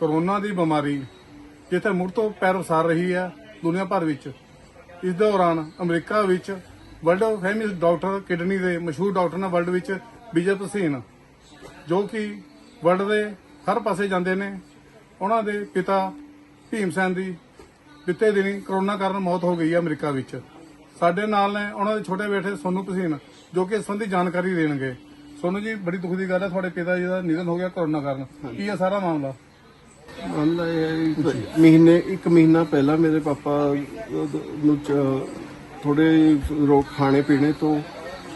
Corona ਦੀ ਬਿਮਾਰੀ ਜਿੱਥੇ ਮੁੜ ਤੋਂ ਪੈਰ ਵਸਾਰ ਰਹੀ ਹੈ ਦੁਨੀਆ ਭਰ ਵਿੱਚ। ਇਸ ਦੌਰਾਨ ਅਮਰੀਕਾ ਵਿੱਚ ਵਰਲਡ ਫੇਮਸ ਡਾਕਟਰ ਕਿਡਨੀ ਦੇ ਮਸ਼ਹੂਰ ਡਾਕਟਰ ਨੇ ਵਰਲਡ ਵਿੱਚ ਵਿਜੇ ਭਸੀਨ ਜੋ ਕਿ ਵਰਲਡ ਦੇ ਹਰ ਪਾਸੇ ਜਾਂਦੇ ਨੇ। ਉਹਨਾਂ ਦੇ ਪਿਤਾ ਭੀਮ ਸੈਨ ਦੀ ਬੀਤੇ ਦਿਨੀ ਕਰੋਨਾ ਕਾਰਨ ਮੌਤ ਹੋ ਗਈ ਹੈ ਅਮਰੀਕਾ ਵਿੱਚ। ਸਾਡੇ ਨਾਲ ਨੇ ਉਹਨਾਂ ਦੇ ਛੋਟੇ ਬੇਟੇ ਸੋਨੂ ਭਸੀਨ ਜੋ ਕਿ ਇਸ ਸੰਬੰਧੀ ਜਾਣਕਾਰੀ ਦੇਣਗੇ। ਸੋਨੂ ਜੀ, ਬੜੀ ਦੁੱਖ ਦੀ ਗੱਲ ਹੈ, ਤੁਹਾਡੇ ਪਿਤਾ ਜੀ ਦਾ ਨਿਧਨ ਹੋ ਗਿਆ ਕਰੋਨਾ ਕਾਰਨ। ਕੀ ਹੈ ਸਾਰਾ ਮਾਮਲਾ? ਮਾਮਲਾ ਇਹ ਹੈ ਕਿ ਮਹੀਨੇ, ਇੱਕ ਮਹੀਨਾ ਪਹਿਲਾਂ ਮੇਰੇ ਪਾਪਾ ਨੂੰ ਥੋੜੇ ਰੋਗ ਖਾਣੇ ਪੀਣੇ ਤੋਂ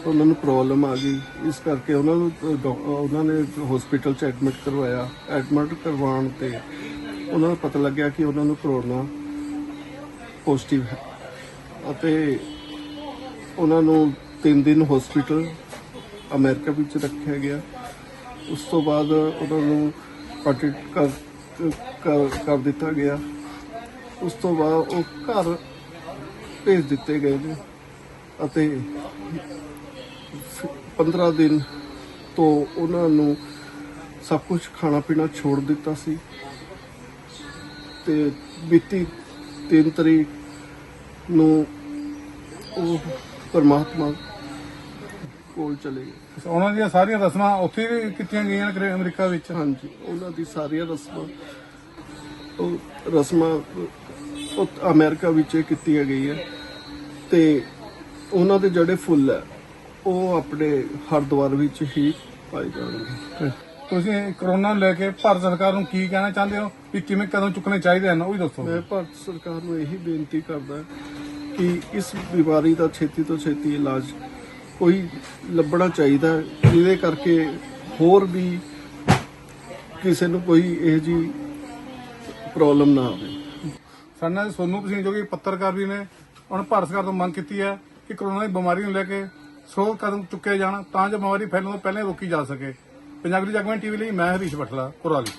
ਉਹਨਾਂ ਨੂੰ ਪ੍ਰੋਬਲਮ ਆ ਗਈ। ਇਸ ਕਰਕੇ ਉਹਨਾਂ ਨੂੰ ਡਾਕ- ਉਹਨਾਂ ਨੇ ਹਸਪੀਟਲ ਚ ਐਡਮਿਟ ਕਰਵਾਇਆ। ਐਡਮਿਟ ਕਰਵਾਉਣ ਤੇ ਉਹਨਾਂ ਨੂੰ ਪਤਾ ਲੱਗਿਆ ਕਿ ਉਹਨਾਂ ਨੂੰ ਕਰੋਨਾ ਪੋਜ਼ਿਟਿਵ ਹੈ। ਅਤੇ ਉਹਨਾਂ ਨੂੰ 3 ਦਿਨ ਹਸਪੀਟਲ ਅਮਰੀਕਾ ਵਿੱਚ ਰੱਖਿਆ ਗਿਆ। ਉਸ ਤੋਂ ਬਾਅਦ ਉਹਨਾਂ ਨੂੰ ਪਟਿਟ ਕਰ ਕਰ- ਕਰ ਦਿੱਤਾ ਗਿਆ। ਉਸ ਤੋਂ ਬਾਅਦ ਉਹ ਘਰ ਭੇਜ ਦਿੱਤੇ ਗਏ ਨੇ ਅਤੇ 15 ਦਿਨ ਤੋਂ ਉਹਨਾਂ ਨੂੰ ਸਭ ਕੁਝ ਖਾਣਾ ਪੀਣਾ ਛੋੜ ਦਿੱਤਾ ਸੀ। ਤੇ ਬੀਤੀ 3 ਤਰੀਕ ਨੂੰ ਉਹ ਪਰਮਾਤਮਾ ਕੋਲ ਚਲੇ ਗਏ। ਉਹਨਾਂ ਦੀਆਂ ਸਾਰੀਆਂ ਰਸਮਾਂ ਉੱਥੇ ਵੀ ਕੀਤੀਆਂ ਗਈਆਂ ਨੇ ਅਮਰੀਕਾ ਵਿੱਚ? ਹਾਂਜੀ ਉਹਨਾਂ ਦੀ ਸਾਰੀਆਂ ਰਸਮਾਂ ਉਹ ਰਸਮਾਂ ਉਹ ਅਮਰੀਕਾ ਵਿੱਚ ਕੀਤੀਆਂ ਗਈਆਂ ਤੇ ਉਹਨਾਂ ਦੇ ਜਿਹੜੇ ਫੁੱਲ ਹੈ ਉਹ ਆਪਣੇ ਹਰਦੁਆਰ ਵਿੱਚ ਹੀ ਪਾਏ ਜਾਣਗੇ। ਤੁਸੀਂ ਕਰੋਨਾ ਨੂੰ ਲੈ ਕੇ ਭਾਰਤ ਸਰਕਾਰ ਨੂੰ ਕੀ ਕਹਿਣਾ ਚਾਹੁੰਦੇ ਹੋ? ਵੀ ਕਿਵੇਂ ਕਦਮ ਚੁੱਕਣੇ ਚਾਹੀਦੇ ਹਨ? ਉਹ ਵੀ ਦੱਸੋ। ਮੈਂ ਭਾਰਤ ਸਰਕਾਰ ਨੂੰ ਇਹੀ ਬੇਨਤੀ ਕਰਦਾ ਕਿ ਇਸ ਬਿਮਾਰੀ ਦਾ ਛੇਤੀ ਤੋਂ ਛੇਤੀ ਇਲਾਜ ਕੋਈ ਲੱਭਣਾ ਚਾਹੀਦਾ ਜਿਹਦੇ ਕਰਕੇ ਹੋਰ ਵੀ ਕਿਸੇ ਨੂੰ ਕੋਈ ਇਹ ਜੀ ਪ੍ਰੋਬਲਮ ਨਾ ਆਵੇ। ਸਾਡੇ ਨਾਲ ਸੋਨੂ ਸਿੰਘ ਜੋ ਕਿ ਪੱਤਰਕਾਰ ਵੀ ਨੇ ਉਹਨਾਂ ਭਾਰਤ ਸਰਕਾਰ ਤੋਂ ਮੰਗ ਕੀਤੀ ਹੈ ਕਿ ਕਰੋਨਾ ਦੀ ਬਿਮਾਰੀ ਨੂੰ ਲੈ ਕੇ ਸੋ ਕਦਮ ਚੁੱਕੇ ਜਾਣ ਤਾਂ ਜੋ ਬਿਮਾਰੀ ਫੈਲਣ ਤੋਂ ਪਹਿਲਾਂ ਰੋਕੀ ਜਾ ਸਕੇ। ਪੰਜਾਬੀ ਜਗਮਨ ਟੀਵੀ ਲਈ, ਮੈਂ ਹਰੀਸ਼ ਬਠਲਾ ਕੁਰਾਲੀ।